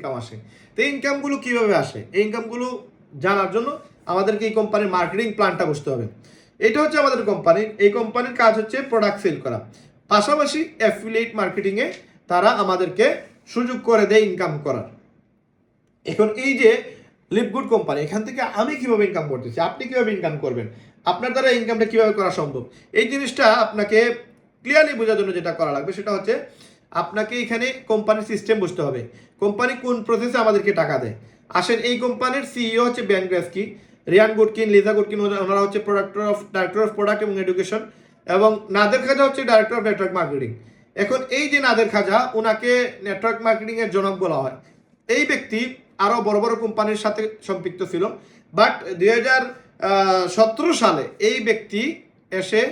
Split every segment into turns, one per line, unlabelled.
Income আসে। তো এই ইনকামগুলো কীভাবে আসে? এই ইনকামগুলো জানার জন্য আমাদেরকে এই কোম্পানির মার্কেটিং প্ল্যানটা বুঝতে হবে। এটা হচ্ছে আমাদের কোম্পানি এই কোম্পানির কাজ হচ্ছে প্রোডাক্ট সেল করা। পাশাপাশি অ্যাফিলিয়েট মার্কেটিংয়ে তারা আমাদেরকে সুযোগ করে দেয় ইনকাম করার। এখন এই যে লিপগুড কোম্পানি এখান থেকে আমি কীভাবে ইনকাম করতেছি? আপনি কীভাবে ইনকাম করবেন? আপনার দ্বারা ইনকামটা কীভাবে করা সম্ভব? এই জিনিসটা আপনাকে ক্লিয়ারলি বোঝার জন্য যেটা করা লাগবে সেটা হচ্ছে, আপনাকে এখানে কোম্পানির সিস্টেম বুঝতে হবে। কোম্পানি কোন প্রসেসে আমাদেরকে টাকা দেয়? আসেন, এই কোম্পানির সিইও হচ্ছে Ben Greski Ryan Goodkin Lisa Goodkin ওনারা হচ্ছে প্রোডাক্টর অফ ডাইরেক্টর অফ প্রোডাক্ট এবং এডুকেশন এবং নাদের খাজা হচ্ছে ডাইরেক্টর অফ নেটওয়ার্ক মার্কেটিং এখন এই যে নাদের খাজা ওনাকে নেটওয়ার্ক মার্কেটিং এর জনক বলা হয়। এই ব্যক্তি আরও বড় বড় কোম্পানির সাথে সম্পৃক্ত ছিল বাট দুই হাজার সতেরো সালে এই ব্যক্তি এসে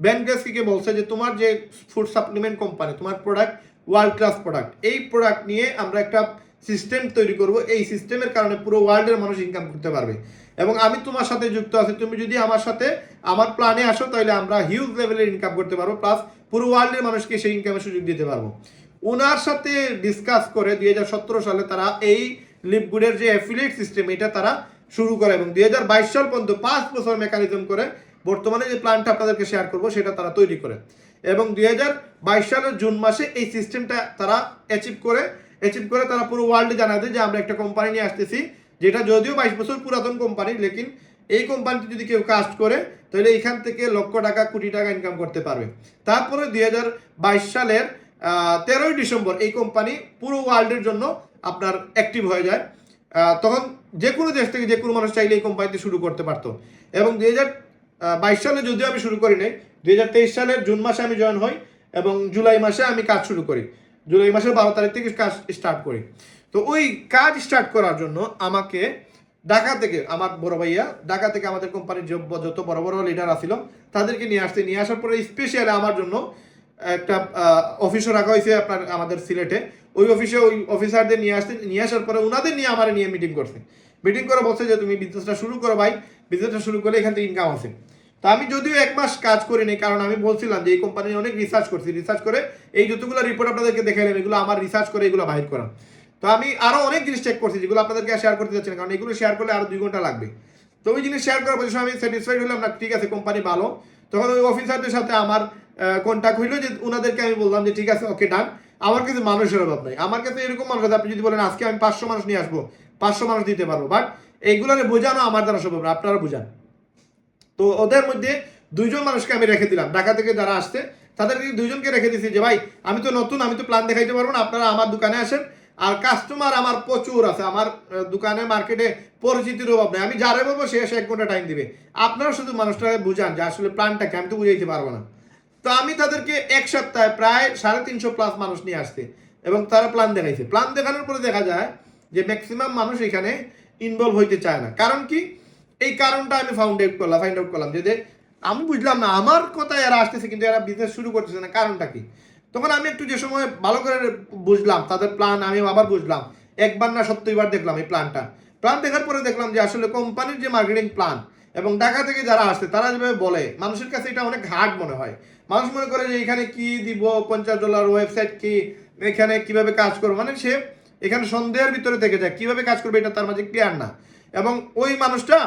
ব্যান গ্রেসকিকে বলছে যে, তোমার যে ফুড সাপ্লিমেন্ট কোম্পানি তোমার প্রোডাক্ট ওয়ার্ল্ড ক্লাস প্রোডাক্ট এই প্রোডাক্ট নিয়ে আমরা একটা সিস্টেম তৈরি করব। এই সিস্টেমের কারণে পুরো ওয়ার্ল্ডের মানুষ ইনকাম করতে পারবে। এবং আমি তোমার সাথে যুক্ত আছি। তুমি যদি আমার সাথে আমার প্ল্যানে আসো, তাহলে আমরা হিউজ লেভেলের ইনকাম করতে পারব। প্লাস পুরো ওয়ার্ল্ডের মানুষকে সেই ইনকামের সুযোগ দিতে পারব। ওনার সাথে ডিসকাস করে দুই হাজার সতেরো সালে তারা এই লিপগুডের যে অ্যাফিলিয়েট সিস্টেম এটা তারা শুরু করে এবং দুই হাজার বাইশ সাল পর্যন্ত পাঁচ বছর মেকানিজম করে বর্তমানে যে প্ল্যানটা আপনাদেরকে শেয়ার করব, সেটা তারা তৈরি করে। এবং দুই হাজার বাইশ সালের জুন মাসে এই সিস্টেমটা তারা অ্যাচিভ করে। অ্যাচিভ করে তারা পুরো ওয়ার্ল্ডে জানা দেয় যে আমরা একটা কোম্পানি নিয়ে আসতেছি, যেটা যদিও বাইশ বছর পুরাতন কোম্পানি লেকিন এই কোম্পানিতে যদি কেউ কাজ করে, তাহলে এখান থেকে লক্ষ টাকা, কোটি টাকা ইনকাম করতে পারবে। তারপরে দুই হাজার বাইশ সালের তেরোই ডিসেম্বর এই কোম্পানি পুরো ওয়ার্ল্ডের জন্য আপনার অ্যাক্টিভ হয়ে যায়। তখন যে কোনো দেশ থেকে যে কোনো মানুষ চাইলে এই কোম্পানিতে শুরু করতে পারতো। এবং দুই হাজার বাইশ সালে যদিও আমি শুরু করি নাই, দুই হাজার তেইশ সালের জুন মাসে আমি জয়েন হই এবং জুলাই মাসে আমি কাজ শুরু করি। জুলাই মাসের বারো তারিখ থেকে কাজ স্টার্ট করি। তো ওই কাজ স্টার্ট করার জন্য আমাকে ঢাকা থেকে, আমার বড় ভাইয়া, ঢাকা থেকে আমাদের কোম্পানির যত বড় বড় লিডার আসছিল তাদেরকে নিয়ে আসতে নিয়ে আসার পরে স্পেশালি আমার জন্য একটা অফিসও রাখা হয়েছে আপনার, আমাদের সিলেটে। ওই অফিসে ওই অফিসারদের নিয়ে আসতে, নিয়ে আসার পরে ওনাদের নিয়ে আমার নিয়ে মিটিং করছে। মিটিং করে বলছে যে, তুমি বিজনেসটা শুরু করো ভাই। বিজনেসটা শুরু করলে এখান থেকে ইনকাম আছে তো আমি যদিও এক মাস কাজ করিনি, কারণ আমি বলছিলাম যে, এই কোম্পানি অনেক রিসার্চ করছি। রিসার্চ করে এই যতগুলো রিপোর্ট আপনাদেরকে দেখাইলাম, এগুলো আমার রিসার্চ করে এগুলো বাহির করা। তো আমি আরও অনেক জিনিস চেক করছি, যেগুলো আপনাদেরকে শেয়ার করতে যাচ্ছি না, কারণ এগুলো শেয়ার করলে আরও দুই ঘণ্টা লাগবে। তো ওই জিনিস শেয়ার করার পজিশন আমি স্যাটিসফাইড হলাম, না, ঠিক আছে কোম্পানি ভালো। তখন ওই অফিসারদের সাথে আমার কন্ট্যাক্ট হইল যে ওনাদেরকে আমি বললাম যে, ঠিক আছে ওকে ডান আমার কাছে মানুষের অভাব নাই। আমার কাছে এরকম মানুষ আছে, আপনি যদি বলেন, আজকে আমি পাঁচশো মানুষ নিয়ে আসব। পাঁচশো মানুষ দিতে পারব। বাট এইগুলোর বোঝানো আমার দ্বারা সম্ভব না, আপনারা বোঝান। তো ওদের মধ্যে দুইজন মানুষকে আমি রেখে দিলাম। ঢাকা থেকে যারা আসছে তাদেরকে দুইজনকে রেখে দিয়েছি যে, ভাই, আমি তো নতুন, আমি তো প্ল্যান দেখাইতে পারব না, আপনারা আমার দোকানে আসেন। আর কাস্টমার আমার প্রচুর আছে, আমার দোকানে মার্কেটে পরিচিতির অভাব নেই। আমি যারে বলব, সে এসে এক ঘণ্টা টাইম দিবে। আপনারা শুধু মানুষটাকে বুঝান যে, আসলে প্ল্যানটাকে আমি তো বুঝাইতে পারব না। তো আমি তাদেরকে এক সপ্তাহে প্রায় সাড়ে তিনশো প্লাস মানুষ নিয়ে আসতে এবং তারা প্ল্যান দেখাইছে। প্ল্যান দেখানোর পরে দেখা যায় যে ম্যাক্সিমাম মানুষ এখানে ইনভলভ হইতে চায় না। কারণ কি? এই কারণটা আমি ফাউন্ড আউট করলাম ফাইন্ড আউট করলাম যে আমি বুঝলাম না, আমার কথা এরা আসতেছে কিন্তু এরা বিজনেস শুরু করতেছে না, কারণটা কি? তখন আমি একটু যে সময় ভালো করে বুঝলাম, তাদের প্ল্যান আমি আবার বুঝলাম। একবার না সত্যিবার দেখলাম এই প্ল্যানটা প্ল্যান দেখার পরে দেখলাম যে আসলে কোম্পানির যে মার্কেটিং প্ল্যান এবং ঢাকা থেকে যারা আসছে, তারা যেভাবে বলে, মানুষের কাছে এটা অনেক হার্ড মনে হয়। মানুষ মনে করে যে এখানে কি দিব, পঞ্চাশ ডলার ওয়েবসাইট কি, এখানে কীভাবে কাজ করব? মানে সে এখানে সন্দেহের ভিতরে থেকে যায়। কীভাবে কাজ করবে এটা তার মাঝে ক্লিয়ার না। এবং ওই মানুষটা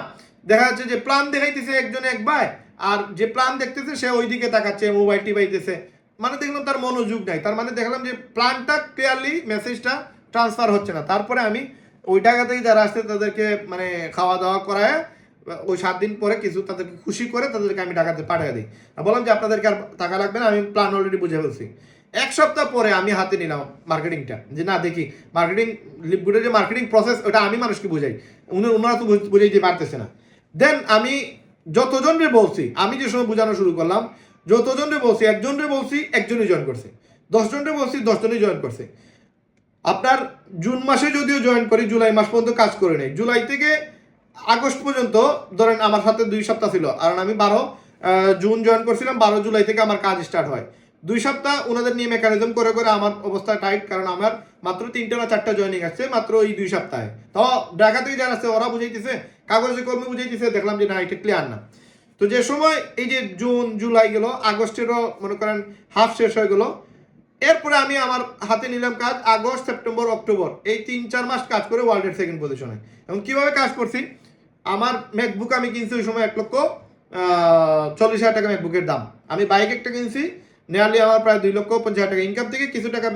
দেখা যাচ্ছে যে প্ল্যান দেখাইতেছে একজনে এক ভাই, আর যে প্ল্যান দেখতেছে সে ওই দিকে তাকাচ্ছে মোবাইল টিপাইতেছে। মানে দেখলাম তার মনোযোগ নাই। তার মানে দেখলাম যে প্ল্যানটা ক্লিয়ারলি মেসেজটা ট্রান্সফার হচ্ছে না। তারপরে আমি ওই টাকা থেকে যারা আসছে তাদেরকে মানে খাওয়া দাওয়া করায়, ওই সাত দিন পরে কিছু তাদেরকে খুশি করে তাদেরকে আমি টাকাতে পাঠিয়ে দিই। বললাম যে আপনাদেরকে আর টাকা লাগবে না, আমি প্ল্যান অলরেডি বুঝে ফেলছি। এক সপ্তাহ পরে আমি হাতে নিলাম মার্কেটিংটা যে না, দেখি মার্কেটিং লিপগুডের যে মার্কেটিং প্রসেস ওটা আমি মানুষকে বুঝাই। উনি ওনারা তো বুঝ- বুঝাইতে পারতেছে না। দেন আমি যতজনরে বলছি, আমি যে সময় বোঝানো শুরু করলাম, যতজনরে বলছি, একজনরে বলছি, একজনই জয়েন করছে। দশজনরে বলছি, দশজনই জয়েন করছে। আপনার জুন মাসে যদিও জয়েন করি, জুলাই মাস পর্যন্ত কাজ করে নেই। জুলাই থেকে আগস্ট পর্যন্ত, ধরেন আমার সাথে দুই সপ্তাহ ছিল। কারণ আমি বারো জুন জয়েন করছিলাম, বারো জুলাই থেকে আমার কাজ স্টার্ট হয়। দুই সপ্তাহ ওনাদের নিয়ে মেকানিজম করে করে আমার অবস্থা টাইট কারণ আমার মাত্র তিনটা না চারটা জয়েনিং আসছে মাত্র এই দুই সপ্তাহে। তো ঢাকা থেকে যারা আছে, ওরা বুঝাইতেছে, কাগজে কর্মী বুঝাইতেছে, দেখলাম যে না, এটা ক্লিয়ার না। তো যে সময়, এই যে জুন, জুলাই গেল, আগস্টেরও মনে করেন হাফ শেষ হয়ে গেল। এরপরে আমি আমার হাতে নিলাম কাজ, আগস্ট, সেপ্টেম্বর, অক্টোবর। এই তিন, চার মাস কাজ করে ওয়ার্ল্ডের সেকেন্ড পজিশনে এবং কীভাবে কাজ করছি? আমার ম্যাকবুক আমি কিনছি ওই সময় এক লক্ষ চল্লিশ হাজার টাকা ম্যাকবুকের দাম। আমি বাইক একটা কিনছি নিয়ারলি আমার প্রায় দুই লক্ষ পঞ্চাশ হাজার টাকা ইনকাম থেকে কিছু টাকা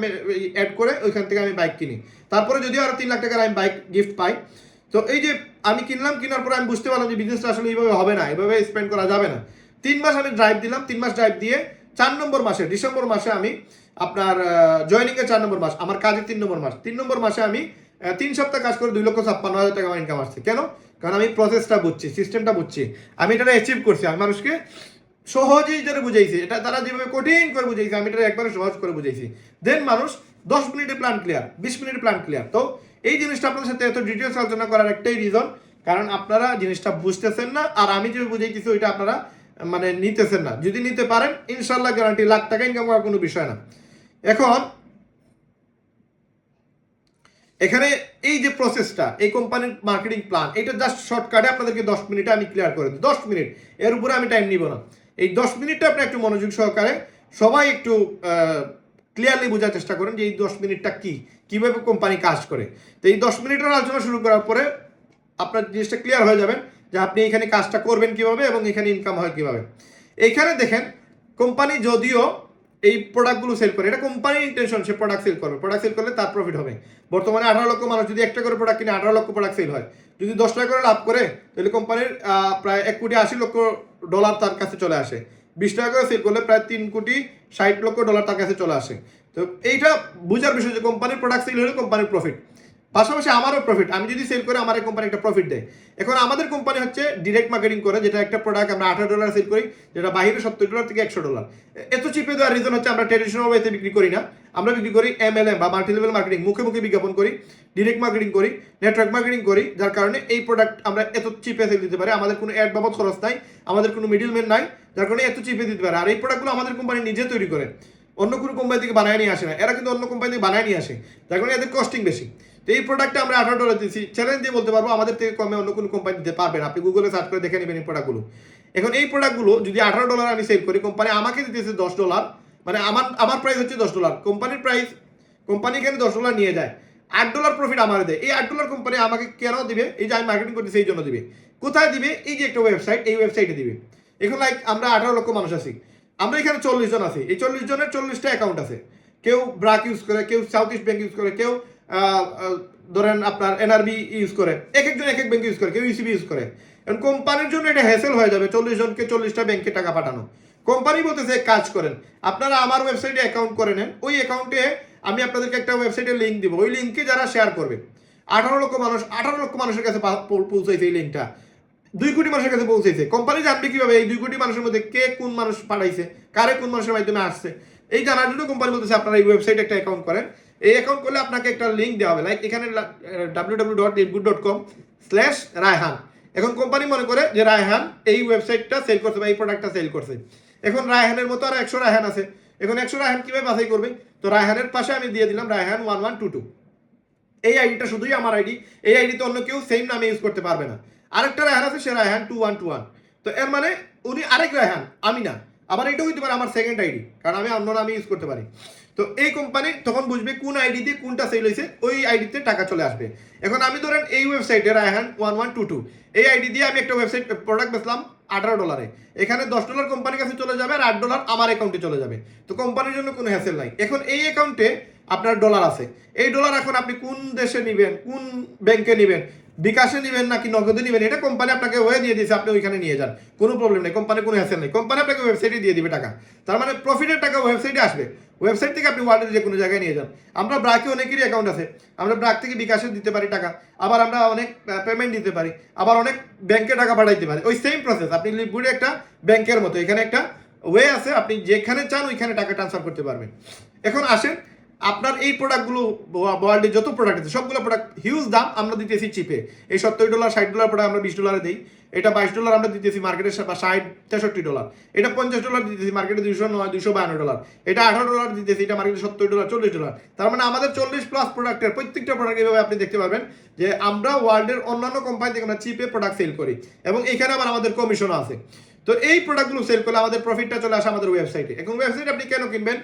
অ্যাড করে ওইখান থেকে আমি বাইক কিনি। তারপরে যদিও আরও তিন লাখ টাকার আমি বাইক গিফট পাই, তো এই যে আমি কিনলাম, কেনার পরে আমি বুঝতে পারলাম যে বিজনেসটা আসলে এইভাবে হবে না, এভাবে স্পেন্ড করা যাবে না। তিন মাস আমি ড্রাইভ দিলাম, তিন মাস ড্রাইভ দিয়ে চার নম্বর মাসে, ডিসেম্বর মাসে আমি আপনার জয়নিং এর চার নম্বর মাস, আমার কাজের তিন নম্বর মাস, তিন নম্বর মাসে আমি তিন সপ্তাহ কাজ করে দুই লক্ষ ছাপ্পান্ন হাজার টাকা আমার ইনকাম আসছে। কেন? কারণ আমি প্রসেসটা বুঝছি সিস্টেমটা বুঝছি। আমি এটা অ্যাচিভ করছি, আমি মানুষকে সহজেই যেটা বুঝাইছি, এটা তারা যেভাবে কঠিন করে বুঝাইছে, আমি এটা একবারে সহজ করে বুঝাইছি। দেন মানুষ দশ মিনিটে প্ল্যান ক্লিয়ার বিশ মিনিটে প্ল্যান ক্লিয়ার তো এই জিনিসটা আপনার সাথে এত ডিটেলস আলোচনা করার একটাই রিজন কারণ আপনারা জিনিসটা বুঝতেছেন না, আর আমি যে বুঝাইতেছি ওইটা আপনারা মানে নিতেছেন না। যদি নিতে পারেন ইনশাল্লাহ গ্যারান্টি লাখ টাকা ইনকাম করার কোনো বিষয় না। এখন, এখানে এই যে প্রসেসটা এই কোম্পানির মার্কেটিং প্ল্যান এটা জাস্ট শর্টকাটে আপনাদেরকে দশ মিনিটে আমি ক্লিয়ার করে দিই। দশ মিনিট, এর উপরে আমি টাইম নিব না। এই দশ মিনিটটা আপনি একটু মনোযোগ সহকারে সবাই একটু ক্লিয়ারলি বোঝার চেষ্টা করেন যে এই দশ মিনিটটা কি, কীভাবে কোম্পানি কাজ করে। তো এই দশ মিনিটের আলোচনা শুরু করার পরে আপনার জিনিসটা ক্লিয়ার হয়ে যাবেন যে আপনি এখানে কাজটা করবেন কীভাবে এবং এখানে ইনকাম হয় কীভাবে। এখানে দেখেন কোম্পানি যদিও এই প্রোডাক্টগুলো সেল করে। এটা কোম্পানির ইন্টেনশন সে প্রোডাক্ট সেল করবে। প্রোডাক্ট সেল করলে তার প্রফিট হবে। বর্তমানে আঠারো লক্ষ মানুষ যদি একটা করে প্রোডাক্ট কিনে, আঠারো লক্ষ প্রোডাক্ট সেল হয়। যদি দশ টাকা করে লাভ করে, তাহলে কোম্পানির প্রায় এক কোটি আশি লক্ষ ডলার তার কাছে চলে আসে। বিশ টাকা করে সেল করলে প্রায় তিন কোটি ষাট লক্ষ ডলার তার কাছে চলে আসে। তো এইটা বোঝার বিষয় যে কোম্পানির প্রোডাক্ট সেল হলে কোম্পানির প্রফিট পাশাপাশি আমারও প্রফিট আমি যদি সেল করে আমার কোম্পানি একটা প্রফিট দেয়। এখন আমাদের কোম্পানি হচ্ছে ডিরেক্ট মার্কেটিং করে, যেটা একটা প্রোডাক্ট আমরা আঠারো ডলার সেল করি, যেটা বাইরে সত্তর ডলার থেকে একশো ডলার এত চিপে দেওয়ার রিজন হচ্ছে আমরা ট্রেডিশনাল ওয়েতে বিক্রি করি না। আমরা বিক্রি করি এম এল এম বা মাল্টি লেভেল মার্কেটিং মুখে মুখে বিজ্ঞাপন করি ডিরেক্ট মার্কেটিং করি নেটওয়ার্ক মার্কেটিং করি, যার কারণে এই প্রোডাক্ট আমরা এত চিপে সেল দিতে পারি। আমাদের কোনো অ্যাড বাবদ খরচ নাই, আমাদের কোনো মিডিলম্যান নাই, যার কারণে এত চিপে দিতে পারে। আর এই প্রোডাক্টগুলো আমাদের কোম্পানি নিজে তৈরি করে। অন্য কোনো কোম্পানি থেকে বানায় নিয়ে আসে না। এরা কিন্তু অন্য কোম্পানি থেকে বানায় নিয়ে আসে। যার কারণে এদের কস্টিং বেশি। তো এই প্রোডাক্টটা আমরা আঠারো ডলার দিচ্ছি চ্যালেঞ্জ দিয়ে বলতে পারব, আমাদের থেকে কমে অন্য কোনো কোম্পানি দিতে পারবেন আপনি গুগলে সার্চ করে দেখে নেবেন এই প্রোডাক্টগুলো এখন এই প্রোডাক্টগুলো যদি আঠারো ডলার আমি সেল করি কোম্পানি আমাকে দিতেছে দশ ডলার মানে আমার আমার প্রাইস হচ্ছে দশ ডলার। কোম্পানির প্রাইস কোম্পানি এখানে দশ ডলার নিয়ে যায়। আট ডলার প্রফিট আমার দেয়। এই আট ডলার কোম্পানি আমাকে কেন দিবে? এই যে আমি মার্কেটিং করছি সেই জন্য দিবে। কোথায় দিবে? এই যে একটা ওয়েবসাইট এই ওয়েবসাইটে দিবে। এখন লাইক আমরা আঠারো লক্ষ মানুষ আছি। আমরা এখানে চল্লিশ জন আছি। এই চল্লিশ জনের চল্লিশটা অ্যাকাউন্ট আছে। কেউ ব্রাক ইউজ করে, কেউ সাউথ ইস্ট ব্যাংক ইউজ করে, কেউ ধরেন আপনার এনআরবি ইউজ করে এক একজন এক এক ব্যাংক ইউজ করে, কেউ ইউসিবি ইউজ করে। এখন কোম্পানির জন্য এটা হ্যাসেল হয়ে যাবে, চল্লিশ জনকে চল্লিশটা ব্যাংকে টাকা পাঠানো। কোম্পানি বলতেছে কাজ করেন, আপনারা আমার ওয়েবসাইটে অ্যাকাউন্ট করে নেন, ওই অ্যাকাউন্টে আমি আপনাদেরকে একটা ওয়েবসাইটে লিঙ্ক দিব, ওই লিঙ্কে যারা শেয়ার করবে। আঠারো লক্ষ মানুষ, আঠারো লক্ষ মানুষের কাছে পৌঁছাইছে এই লিঙ্কটা দুই কোটি মানুষের কাছে পৌঁছেছে কোম্পানি জানবে কীভাবে এই দুই কোটি মানুষের মধ্যে কে কোন মানুষ পাঠাইছে, কারে কোন মানুষের মাধ্যমে আসছে। এই জানার জন্য কোম্পানি বলতেছে, আপনারা এই ওয়েবসাইটে একটা অ্যাকাউন্ট করেন। এই অ্যাকাউন্ট করলে আপনাকে একটা লিঙ্ক দেওয়া হবে। লাইক এখানে W W dot dot com slash Raihan. এখন কোম্পানি মনে করে যে রায়হান এই ওয়েবসাইটটা সেল করছে বা এই প্রোডাক্টটা সেল করছে। এখন রায়হানের মতো আর একশো রায়হান আছে। এখন একশো রায়হান কীভাবে বাছাই করবে? তো রায়হানের পাশে আমি দিয়ে দিলাম Raihan one one two two এই আইডিটা শুধুই আমার আইডি। এই আইডিতে অন্য কেউ সেম নামে ইউজ করতে পারবে না। আরেকটা রায়হান আছে, সে Raihan two one two one তো এর মানে উনি আরেক রায়হান আমি না আবার এটাও হইতে পারে আমার সেকেন্ড আইডি কারণ আমি অন্য নামে ইউজ করতে পারি। তো এই কোম্পানি তখন বুঝবে কোন আইডি দিয়ে কোনটা সেল হয়েছে ওই আইডিতে টাকা চলে আসবে। এখন আমি ধরেন এই ওয়েবসাইটে Raihan one one two two এই আইডি দিয়ে আমি একটা ওয়েবসাইট প্রোডাক্ট বেচলাম আঠারো ডলারে এখানে দশ ডলার কোম্পানির কাছে চলে যাবে আর আট ডলার আমার অ্যাকাউন্টে চলে যাবে। তো কোম্পানির জন্য কোনো হ্যাসেল নাই। এখন এই অ্যাকাউন্টে আপনার ডলার আছে। এই ডলার এখন আপনি কোন দেশে নেবেন, কোন ব্যাংকে নেবেন, বিকাশে নেবেন নাকি নগদে নেবেন, এটা কোম্পানি আপনাকে ওয়ে দিয়ে দিয়েছে, আপনি ওইখানে নিয়ে যান। কোনো প্রবলেম নেই কোম্পানির কোনো হ্যাসেল নেই। কোম্পানি আপনাকে ওয়েবসাইটে দিয়ে দিবে টাকা। তার মানে প্রফিটের টাকা ওয়েবসাইটে আসবে। ওয়েবসাইট থেকে আপনি ওয়ার্ল্ডের যে কোনো জায়গায় নিয়ে যান। আমরা ব্রাকে অনেকেরই অ্যাকাউন্ট আছে। আমরা ব্রাক থেকে বিকাশে দিতে পারি টাকা, আবার আমরা অনেক পেমেন্ট দিতে পারি, আবার অনেক ব্যাংকে টাকা পাঠাইতে পারি। ওই সেম প্রসেস আপনি লিপগুড়ে একটা ব্যাংকের মতো, এখানে একটা ওয়ে আছে, আপনি যেখানে চান ওইখানে টাকা ট্রান্সফার করতে পারবেন। এখন আসেন আপনার এই প্রোডাক্টগুলো ওয়ার্ল্ডে যত প্রোডাক্ট আছে, সবগুলো প্রোডাক্ট হিউজ দাম আমরা দিতেছি চিপে এই সত্তর ডলার ষাট ডলার প্রোডাক্ট আমরা বিশ ডলারে দিই। এটা বাইশ ডলার আমরা দিতেছি মার্কেটে ষাট, তেষট্টি ডলার এটা পঞ্চাশ ডলার দিতেছি মার্কেটে দুশো নয় দুশো বায়ান্ন ডলার এটা আঠারো ডলার দিতেছি, এটা মার্কেটে সত্তর ডলার চল্লিশ ডলার তার মানে আমাদের চল্লিশ প্লাস প্রোডাক্টের প্রত্যেকটা প্রোডাক্ট এভাবে আপনি দেখতে পাবেন যে আমরা ওয়ার্ল্ডের অন্যান্য কোম্পানি থেকে আমরা চিপে প্রোডাক্ট সেল করি এবং এখানে আবার আমাদের কমিশনও আছে। তো এই প্রোডাক্টগুলো সেল করলে আমাদের প্রফিটটা চলে আসে আমাদের ওয়েবসাইটে এখন ওয়েবসাইট আপনি কেন কিনবেন?